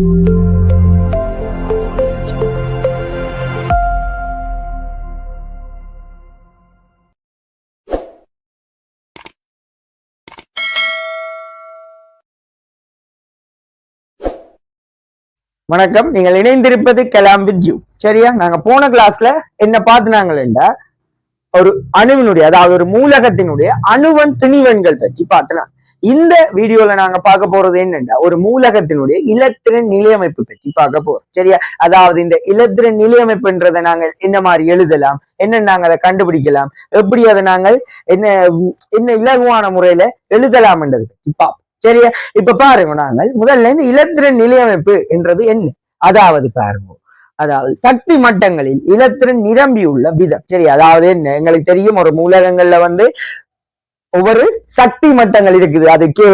வணக்கம். நீங்கள் இணைந்திருப்பது கலாம் வித் ஜூ. சரியா? நாங்க போன கிளாஸ்ல என்ன பார்த்துனாங்களா ஒரு அணுவினுடைய அதாவது ஒரு மூலகத்தினுடைய அணுவன் திணிவன்கள் பற்றி பார்த்தனா இந்த வீடியோல நாங்க பார்க்க போறது என்னன்னா ஒரு மூலகத்தினுடைய இலத்திரன் நிலையமைப்பு பற்றி பார்க்க போறோம். சரியா? அதாவது இந்த இலத்திரன் நிலையமைப்புன்றதை நாங்கள் என்ன மாதிரி எழுதலாம்? என்ன நாங்க அதை கண்டுபிடிக்கலாம். எப்படி அதை நாங்கள் என்ன என்ன இலகுவான முறையில எழுதலாம்ன்றது பற்றி பார்ப்போம். சரியா? இப்ப பாருங்க நாங்கள் முதல்ல இந்த இலத்திரன் நிலையமைப்பு என்றது என்ன? அதாவது பாருங்க அதாவது சக்தி மட்டங்களில் இலத்திரன் நிரம்பியுள்ள விதம். சரி அதாவது என்ன? எங்களுக்கு தெரியும் ஒரு மூலகங்கள்ல வந்து ஒவ்வொரு சக்தி மட்டங்கள் இருக்குது. அது கே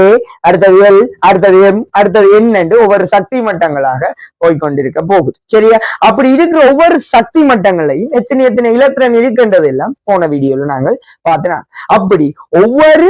அடுத்தது எல் அடுத்தது எம் அடுத்தது என் என்று ஒவ்வொரு சக்தி மட்டங்களாக போய்கொண்டிருக்க போகுது. சரியா? அப்படி இருக்கிற ஒவ்வொரு சக்தி மட்டங்களையும் எத்தனை எத்தனை இலத்திரன் இருக்கின்றது எல்லாம் போன வீடியோல நாங்கள் பார்த்தனா. அப்படி ஒவ்வொரு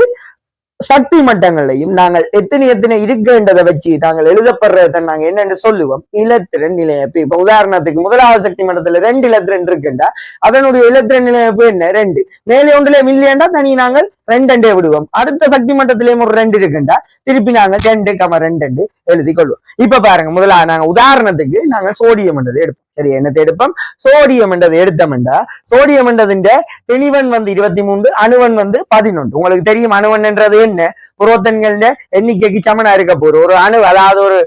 சக்தி மட்டங்களையும் நாங்கள் எத்தனை எத்தனை இருக்கின்றதை வச்சு நாங்கள் எழுதப்படுறத நாங்க என்னன்னு சொல்லுவோம். இலத்திரன் நிலையப்பு. இப்ப உதாரணத்துக்கு முதலாவது சக்தி மட்டத்துல ரெண்டு இலத்திரன் இருக்குண்டா அதனுடைய இலத்திரன் நிலையப்பு என்ன? ரெண்டு. மேலே ஒன்றுல மில்லியண்டா தனி நாங்கள் ரெண்டே விடுவோம் அடுத்த சக்தி மட்டத்திலேயும் ஒரு ரெண்டு இருக்குண்டா திருப்பி நாங்க ரெண்டு கம ரெண்டு எழுதி கொள்வோம் இப்ப பாருங்க முதல்ல நாங்க உதாரணத்துக்கு நாங்க சோடியம் என்றதை எடுப்போம் சரி என்னத்தை எடுப்போம் சோடியம் என்றதை எடுத்தோம்டா சோடியம் என்றதுண்ட திணிவன் வந்து இருபத்தி மூன்று அணுவன் வந்து பதினொன்று உங்களுக்கு தெரியும் அணுவன் என்றது என்ன புரோத்தன்கள் எண்ணிக்கைக்கு சமனா இருக்க போற ஒரு அணு அதாவது ஒரு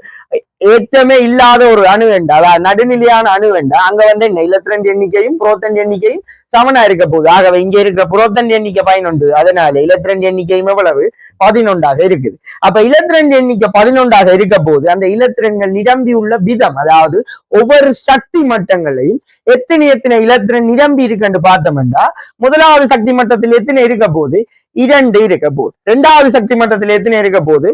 ஏற்றமே இல்லாத ஒரு அணு வேண்டா அதாவது நடுநிலையான அணு வேண்டா. அங்க வந்து என்ன இலத்திரன் எண்ணிக்கையும் புரோத்தன் எண்ணிக்கையும் சமனா இருக்க போகுது. ஆகவே இங்க இருக்கிற புரோத்தன் எண்ணிக்கை பதினொன்று. அதனால இலத்திரன் எண்ணிக்கையும் எவ்வளவு? பதினொன்றாக இருக்குது. அப்ப இலத்திரன் எண்ணிக்கை பதினொன்றாக இருக்க போது அந்த இலத்திரன்கள் நிரம்பி உள்ள விதம் அதாவது ஒவ்வொரு சக்தி மட்டங்களையும் எத்தனை எத்தனை இலத்திரன் நிரம்பி இருக்குன்னு பார்த்தோம்னா முதலாவது சக்தி மட்டத்தில் எத்தனை இருக்க போது இரண்டு இருக்க போகுது. இரண்டாவது சக்தி மட்டத்தில் எத்தனை இருக்க போது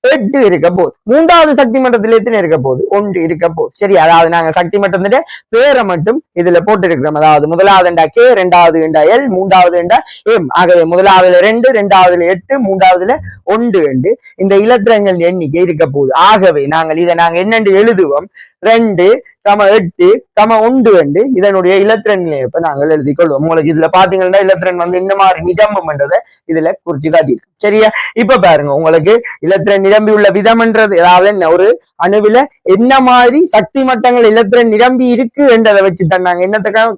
எட்டு இருக்க போகுது. மூன்றாவது சக்தி மன்றத்தில் எத்தனை இருக்க போகுது? ஒன்று இருக்க போகுது. சரி அதாவது நாங்க சக்தி மன்றத்தின் பேரை மட்டும் இதுல போட்டிருக்கிறோம். அதாவது முதலாவது கே ரெண்டாவது எண்டா எல் மூன்றாவது எண்டா எம். ஆகவே முதலாவதுல ரெண்டு ரெண்டாவதுல எட்டு மூன்றாவதுல ஒன்று ரெண்டு. இந்த இலத்திரங்கள் எண்ணிக்கை இருக்க போகுது. ஆகவே நாங்கள் இதை நாங்க என்னென்று எழுதுவோம்? ரெண்டு கம எட்டு கம ஒன்று ரெண்டு. இதனுடைய இலத்திரன் இப்ப நாங்கள் எழுதி கொள்வோம். உங்களுக்கு இதுல பாத்தீங்கன்னா இலத்திரன் வந்து இந்த மாதிரி நிரம்பும்ன்றதை இதுல குறிச்சு காட்டியிருக்கோம் சரியா? இப்ப பாருங்க உங்களுக்கு இலத்திரன் நிரம்பி உள்ள விதம்ன்றது அதாவது என்ன? ஒரு அணுவில என்ன மாதிரி சக்தி மட்டங்கள் இலத்திரன் நிரம்பி இருக்கு என்றதை வச்சு தான் நாங்க என்னத்துக்காக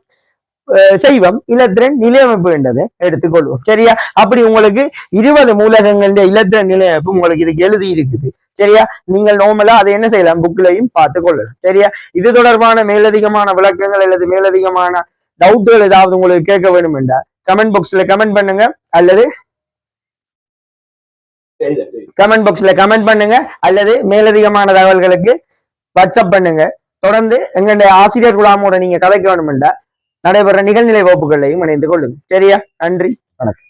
செய்வம் இலத்திரன் நிலையமைப்பு என்றதை எடுத்துக்கொள்வோம். சரியா? அப்படி உங்களுக்கு இருபது மூலகங்களுடைய இலத்திரன் நிலையமைப்பு உங்களுக்கு இதுக்கு எழுதி இருக்குது. சரியா? நீங்கள் நார்மலா அதை என்ன செய்யலாம்? புக்லையும் பார்த்து கொள்ளலாம். சரியா? இது தொடர்பான மேலதிகமான விளக்கங்கள் அல்லது மேலதிகமான டவுட்டுகள் ஏதாவது உங்களுக்கு கேட்க வேண்டும் என்றால் கமெண்ட் பாக்ஸ்ல கமெண்ட் பண்ணுங்க. அல்லது கமெண்ட் பாக்ஸ்ல கமெண்ட் பண்ணுங்க. அல்லது மேலதிகமான தகவல்களுக்கு வாட்ஸ்அப் பண்ணுங்க. தொடர்ந்து எங்களுடைய ஆசிரியர் குழாமோட நீங்க கதைக்க வேணுமெண்டா நடைபெற நிகழ்நிலை வகுப்புகளையும் இணைந்து கொள்ளுங்கள். சரியா? நன்றி. வணக்கம்.